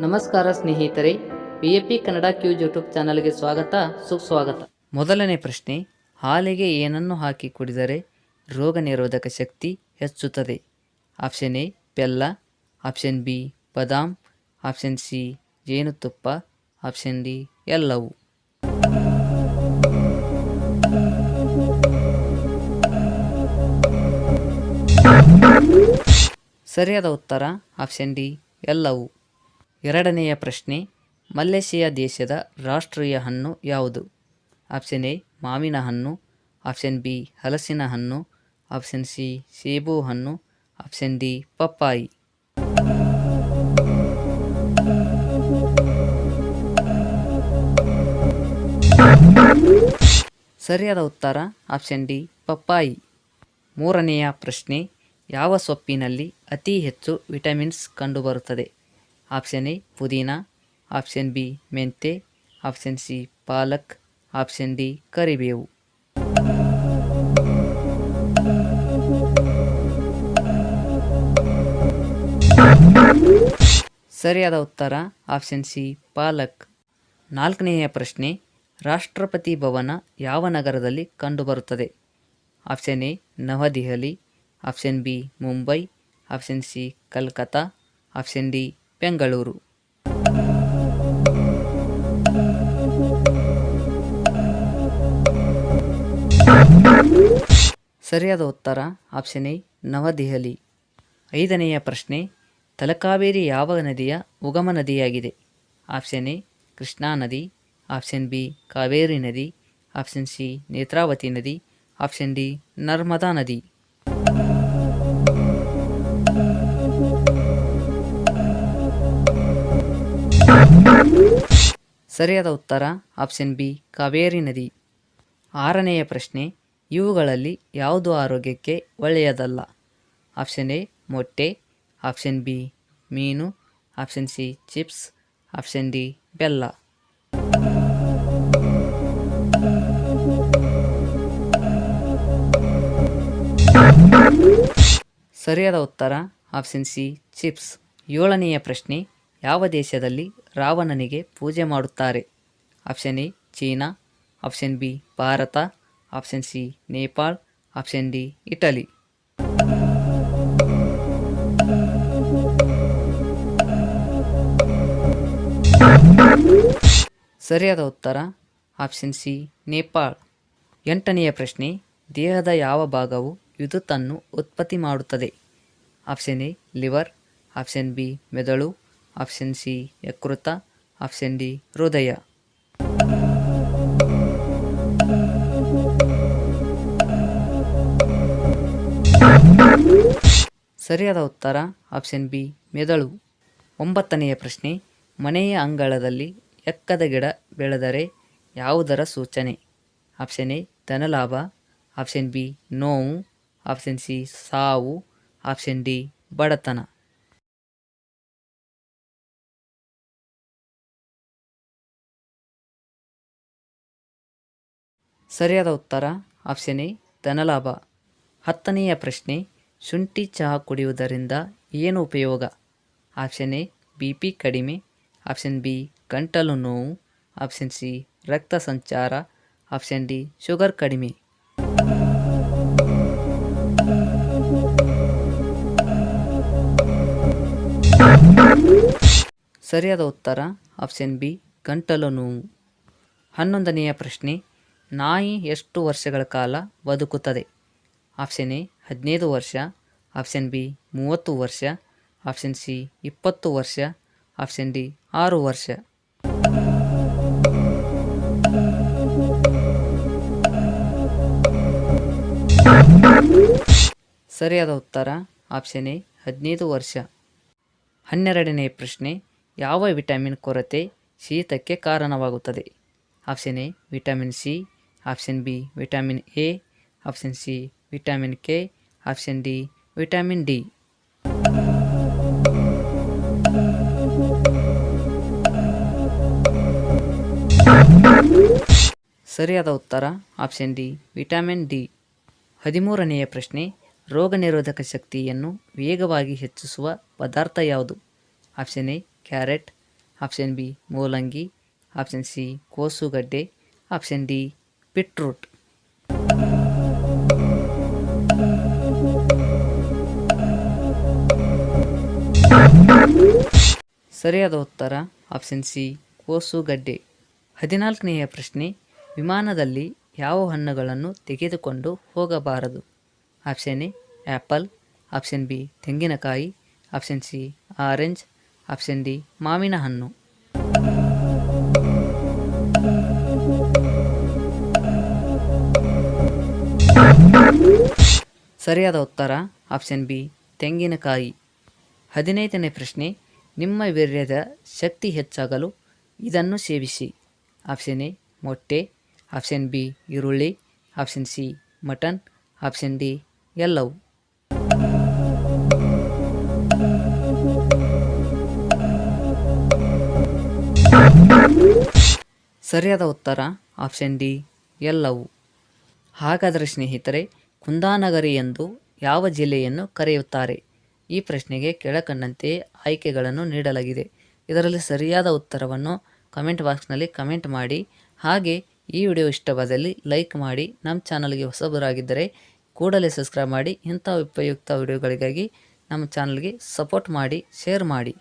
ನಮಸ್ಕಾರ ಸ್ನೇಹಿತರೆ V A P Kannada quiz YouTube ಚಾನಲ್ಗೆ ಸ್ವಾಗತ, ಸುಸ್ವಾಗತ. ಮೊದಲನೇ ಪ್ರಶ್ನೆ, ಹಾಲಿಗೆ ಏನನ್ನು ಹಾಕಿ ಕುಡಿದರೆ ರೋಗ ನಿರೋಧಕ ಶಕ್ತಿ ಹೆಚ್ಚುತ್ತದೆ? ಆಪ್ಷನ್ ಎ, ಬೆಲ್ಲ. ಆಪ್ಷನ್ ಬಿ, ಬದಾಮ್. ಆಪ್ಷನ್ ಸಿ, ಜೇನುತುಪ್ಪ. ಆಪ್ಷನ್ ಡಿ, ಎಲ್ಲವು. ಸರಿಯಾದ ಉತ್ತರ, ಆಪ್ಷನ್ ಡಿ, ಎಲ್ಲವು. ಎರಡನೆಯ ಪ್ರಶ್ನೆ ಮಲೇಷಿಯಾ ದೇಶದ ರಾಷ್ಟ್ರೀಯ ಹಣ್ಣು ಯಾವುದು? ಆಪ್ಷನ್ ಎ, ಮಾವಿನ ಹಣ್ಣು, ಆಪ್ಷನ್ ಬಿ, ಹಲಸಿನ ಹಣ್ಣು, ಆಪ್ಷನ್ ಸಿ, ಸೇಬು ಹಣ್ಣು, ಆಪ್ಷನ್ ಡಿ, ಪಪ್ಪಾಯಿ. ಸರಿಯಾದ ಉತ್ತರ, ಆಪ್ಷನ್ ಡಿ, ಪಪ್ಪಾಯಿ. ಮೂರನೆಯ ಪ್ರಶ್ನೆ, ಯಾವ ಸೊಪ್ಪಿನಲ್ಲಿ ಅತಿ ಹೆಚ್ಚು ವಿಟಮಿನ್ಸ್ ಕಂಡುಬರುತ್ತದೆ? ಆಪ್ಷನ್ ಎ, ಪುದೀನ. ಆಪ್ಷನ್ ಬಿ, ಮೆಂತೆ. ಆಪ್ಷನ್ ಸಿ, ಪಾಲಕ್. ಆಪ್ಷನ್ ಡಿ, ಕರಿಬೇವು. ಸರಿಯಾದ ಉತ್ತರ, ಆಪ್ಷನ್ ಸಿ, ಪಾಲಕ್. ನಾಲ್ಕನೆಯ ಪ್ರಶ್ನೆ, ರಾಷ್ಟ್ರಪತಿ ಭವನ ಯಾವ ನಗರದಲ್ಲಿ ಕಂಡುಬರುತ್ತದೆ? Option A, Navadehali. Option B, Mumbai. Option C, Calcutta. Option D Bengaluru. ಸರಿಯಾದ ಉತ್ತರ, ಆಪ್ಷನ್ ಎ, ನವದೆಹಲಿ. ಐದನೆಯ ಪ್ರಶ್ನೆ, ತಲಕಾವೇರಿ ಯಾವ ನದಿಯ ಉಗಮ ನದಿಯಾಗಿದೆ? ಆಪ್ಷನ್ ಎ, ಕೃಷ್ಣಾ ನದಿ. ಆಪ್ಷನ್ ಬಿ, ಕಾವೇರಿ ನದಿ. ಆಪ್ಷನ್ ಸಿ, ನೇತ್ರಾವತಿ ನದಿ. ಆಪ್ಷನ್ ಡಿ, ನರ್ಮದಾ ನದಿ. ಸರಿಯಾದ ಉತ್ತರ ಆಪ್ಷನ್ ಬಿ ಕಾವೇರಿ ನದಿ. ಆರನೆಯ ಪ್ರಶ್ನೆ, ಇವುಗಳಲ್ಲಿ ಯಾವುದು ಆರೋಗ್ಯಕ್ಕೆ ಒಳ್ಳೆಯದಲ್ಲ? ಆಪ್ಷನ್ ಎ ಮೊಟ್ಟೆ. ಆಪ್ಷನ್ ಬಿ ಮೀನು. Option C chips option D ಬೆಲ್ಲ. ಸರಿಯಾದ ಉತ್ತರ ಆಪ್ಷನ್ ಸಿ ಚಿಪ್ಸ್ ಏಳನೆಯ ಪ್ರಶ್ನೆ ಯಾವ ದೇಶದಲ್ಲಿ ರಾವಣನಿಗೆ ಪೂಜೆ ಮಾಡುತ್ತಾರೆ? Option A, China. Option B, Bharat. Option C, Nepal. Option D, Italy. ಸರಿಯಾದ ಉತ್ತರ, ಆಪ್ಷನ್ ಸಿ, ನೇಪಾಳ್. ಎಂಟನೆಯ ಪ್ರಶ್ನೆ, ದೇಹದ ಯಾವ ಭಾಗವು ವಿದ್ಯುತ್ತನ್ನು ಉತ್ಪತ್ತಿ ಮಾಡುತ್ತದೆ? Option A, liver. Option B, ಮೆದುಳು. ಆಪ್ಷನ್ ಸಿ, ಯಕೃತ. ಆಪ್ಷನ್ ಡಿ, ಹೃದಯ. ಸರಿಯಾದ ಉತ್ತರ, ಆಪ್ಷನ್ ಬಿ, ಮೆದುಳು. ಒಂಬತ್ತನೆಯ ಪ್ರಶ್ನೆ, ಮನೆಯ ಅಂಗಳದಲ್ಲಿ ಎಕ್ಕದ ಗಿಡ ಬೆಳೆದರೆ ಯಾವುದರ ಸೂಚನೆ? ಆಪ್ಷನ್ ಎ, ಧನಲಾಭ. ಆಪ್ಷನ್ ಬಿ, ನೋವು. ಆಪ್ಷನ್ ಸಿ, ಸಾವು. ಆಪ್ಷನ್ ಡಿ, ಬಡತನ. ಸರಿಯಾದ ಉತ್ತರ ಆಪ್ಷನ್ ಎ ಧನಲಾಭ. ಹತ್ತನೆಯ ಪ್ರಶ್ನೆ, ಶುಂಠಿ ಚಹಾ ಕುಡಿಯುವುದರಿಂದ ಏನು ಉಪಯೋಗ? ಆಪ್ಷನ್ ಎ ಬಿ ಪಿ ಕಡಿಮೆ. ಆಪ್ಷನ್ ಬಿ ಗಂಟಲು ನೋವು. ಆಪ್ಷನ್ ಸಿ ರಕ್ತ ಸಂಚಾರ. ಆಪ್ಷನ್ ಡಿ ಶುಗರ್ ಕಡಿಮೆ. ಸರಿಯಾದ ಉತ್ತರ ಆಪ್ಷನ್ ಬಿ ಗಂಟಲು ನೋವು. ಹನ್ನೊಂದನೆಯ ಪ್ರಶ್ನೆ ನಾಯಿ ಎಷ್ಟು ವರ್ಷಗಳ ಕಾಲ ಬದುಕುತ್ತದೆ? ಆಪ್ಷನ್ ಎ, ಹದಿನೈದು ವರ್ಷ. ಆಪ್ಷನ್ ಬಿ, ಮೂವತ್ತು ವರ್ಷ. ಆಪ್ಷನ್ ಸಿ, ಇಪ್ಪತ್ತು ವರ್ಷ. ಆಪ್ಷನ್ ಡಿ, ಆರು ವರ್ಷ. ಸರಿಯಾದ ಉತ್ತರ, ಆಪ್ಷನ್ ಎ, ಹದಿನೈದು ವರ್ಷ. ಹನ್ನೆರಡನೇ ಪ್ರಶ್ನೆ, ಯಾವ ವಿಟಮಿನ್ ಕೊರತೆ ಶೀತಕ್ಕೆ ಕಾರಣವಾಗುತ್ತದೆ? Option A, vitamin C option B, vitamin A, option C, vitamin K, option D, vitamin D. ಸರಿಯಾದ ಉತ್ತರ, ಆಪ್ಷನ್ ಡಿ, ವಿಟಮಿನ್ ಡಿ. ಹದಿಮೂರನೆಯ ಪ್ರಶ್ನೆ, ರೋಗ ನಿರೋಧಕ ಶಕ್ತಿಯನ್ನು ವೇಗವಾಗಿ ಹೆಚ್ಚಿಸುವ ಪದಾರ್ಥ ಯಾವುದು? Option A, carrot, option B, ಮೂಲಂಗಿ, ಆಪ್ಷನ್ ಸಿ, ಕೋಸುಗಡ್ಡೆ, ಆಪ್ಷನ್ ಡಿ ಬೀಟ್ರೂಟ್. ಸರಿಯಾದ ಉತ್ತರ ಆಪ್ಷನ್ ಸಿ ಕೋಸು ಗಡ್ಡೆ. ಹದಿನಾಲ್ಕನೆಯ ಪ್ರಶ್ನೆ, ವಿಮಾನದಲ್ಲಿ ಯಾವ ಹಣ್ಣುಗಳನ್ನು ತೆಗೆದುಕೊಂಡು ಹೋಗಬಾರದು? Option A apple option B, ತೆಂಗಿನಕಾಯಿ option C orange option D, ಮಾವಿನ ಹಣ್ಣು. ಸರಿಯಾದ ಉತ್ತರ? ಆಪ್ಷನ್ ಬಿ, ತೆಂಗಿನಕಾಯಿ. ಹದಿನೈದನೇ ಪ್ರಶ್ನೆ, ನಿಮ್ಮ ವೀರ್ಯದ ಶಕ್ತಿ ಹೆಚ್ಚಾಗಲು ಇದನ್ನು ಸೇವಿಸಿ. ಆಪ್ಷನ್ ಎ, ಮೊಟ್ಟೆ. ಆಪ್ಷನ್ ಬಿ, ಈರುಳ್ಳಿ. Option C, mutton. Option D, ಎಲ್ಲವು. ಸರಿಯಾದ ಉತ್ತರ? ಆಪ್ಷನ್ ಡಿ, ಎಲ್ಲವು. ಹಾಗಾದರೆ ಸ್ನೇಹಿತರೆ ಕುಂದಾನಗರಿ ಎಂದು ಯಾವ ಜಿಲ್ಲೆಯನ್ನು ಕರೆಯುತ್ತಾರೆ? ಈ ಪ್ರಶ್ನೆಗೆ ಕೆಳಕಂಡಂತೆ ಆಯ್ಕೆಗಳನ್ನು ನೀಡಲಾಗಿದೆ. ಇದರಲ್ಲಿ ಸರಿಯಾದ ಉತ್ತರವನ್ನು ಕಮೆಂಟ್ ಬಾಕ್ಸ್ನಲ್ಲಿ ಕಮೆಂಟ್ ಮಾಡಿ. ಹಾಗೆ ಈ ವಿಡಿಯೋ ಇಷ್ಟವಾದಲ್ಲಿ ಲೈಕ್ ಮಾಡಿ. ನಮ್ಮ ಚಾನಲ್ಗೆ ಹೊಸಬರಾಗಿದ್ದರೆ ಕೂಡಲೇ ಸಬ್ಸ್ಕ್ರೈಬ್ ಮಾಡಿ. ಇಂಥ ಉಪಯುಕ್ತ ವಿಡಿಯೋಗಳಿಗಾಗಿ ನಮ್ಮ ಚಾನಲ್ಗೆ ಸಪೋರ್ಟ್ ಮಾಡಿ, ಶೇರ್ ಮಾಡಿ.